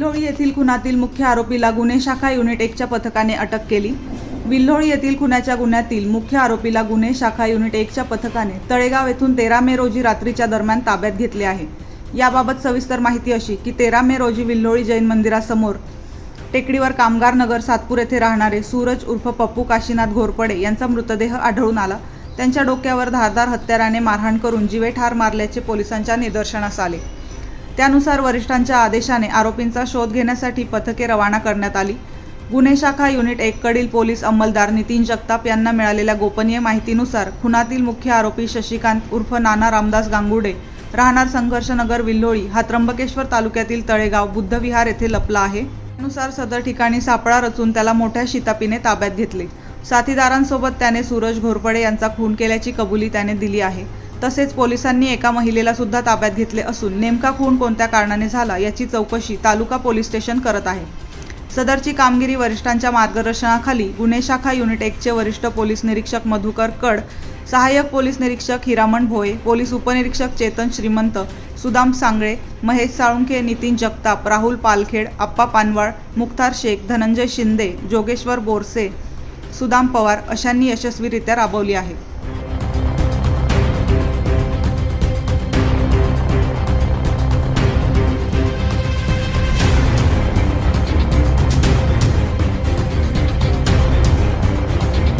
विल्होळी येथील खुनातील मुख्य आरोपीला गुन्हे शाखा युनिट एकच्या पथकाने अटक केली. विल्होळी येथील खुनाच्या गुन्ह्यातील मुख्य आरोपीला गुन्हे शाखा युनिट एकच्या पथकाने तळेगाव येथून तेरा मे रोजी रात्रीच्या दरम्यान ताब्यात घेतले आहे. याबाबत सविस्तर माहिती अशी की तेरा मे रोजी विल्होळी जैन मंदिरासमोर टेकडीवर कामगार नगर सातपूर येथे राहणारे सूरज उर्फ पप्पू काशीनाथ घोरपडे यांचा मृतदेह आढळून आला. त्यांच्या डोक्यावर धारदार हत्याराने मारहाण करून जीवे ठार मारल्याचे पोलिसांच्या निदर्शनास आले. त्यानुसार वरिष्ठांच्या आदेशाने आरोपींचा शोध घेण्यासाठी पथके रवाना करण्यात आली. गुन्हे शाखा युनिट एककडील पोलीस अंमलदार नितीन जगताप यांना मिळालेल्या गोपनीय माहितीनुसार खुनातील मुख्य आरोपी शशिकांत उर्फ नाना रामदास गांगुडे राहणार संघर्षनगर विल्होळी हा त्र्यंबकेश्वर तालुक्यातील तळेगाव बुद्धविहार येथे लपला आहे. त्यानुसार सदर ठिकाणी सापळा रचून त्याला मोठ्या शितापीने ताब्यात घेतले. साथीदारांसोबत त्याने सूरज घोरपडे यांचा खून केल्याची कबुली त्याने दिली आहे. तसेच पोलिसांनी एका महिलेला सुद्धा ताब्यात घेतले असून नेमका खून कोणत्या कारणाने झाला याची चौकशी तालुका पोलीस स्टेशन करत आहे. सदरची कामगिरी वरिष्ठांच्या मार्गदर्शनाखाली गुन्हे शाखा युनिट एकचे वरिष्ठ पोलीस निरीक्षक मधुकर कड सहाय्यक पोलीस निरीक्षक हिरामण भोये पोलीस उपनिरीक्षक चेतन श्रीमंत सुदाम सांगळे महेश साळुंखे नितीन जगताप राहुल पालखेड आप्पा पानवाळ मुख्तार शेख धनंजय शिंदे जोगेश्वर बोरसे सुदाम पवार अशांनी यशस्वीरित्या राबवली आहे.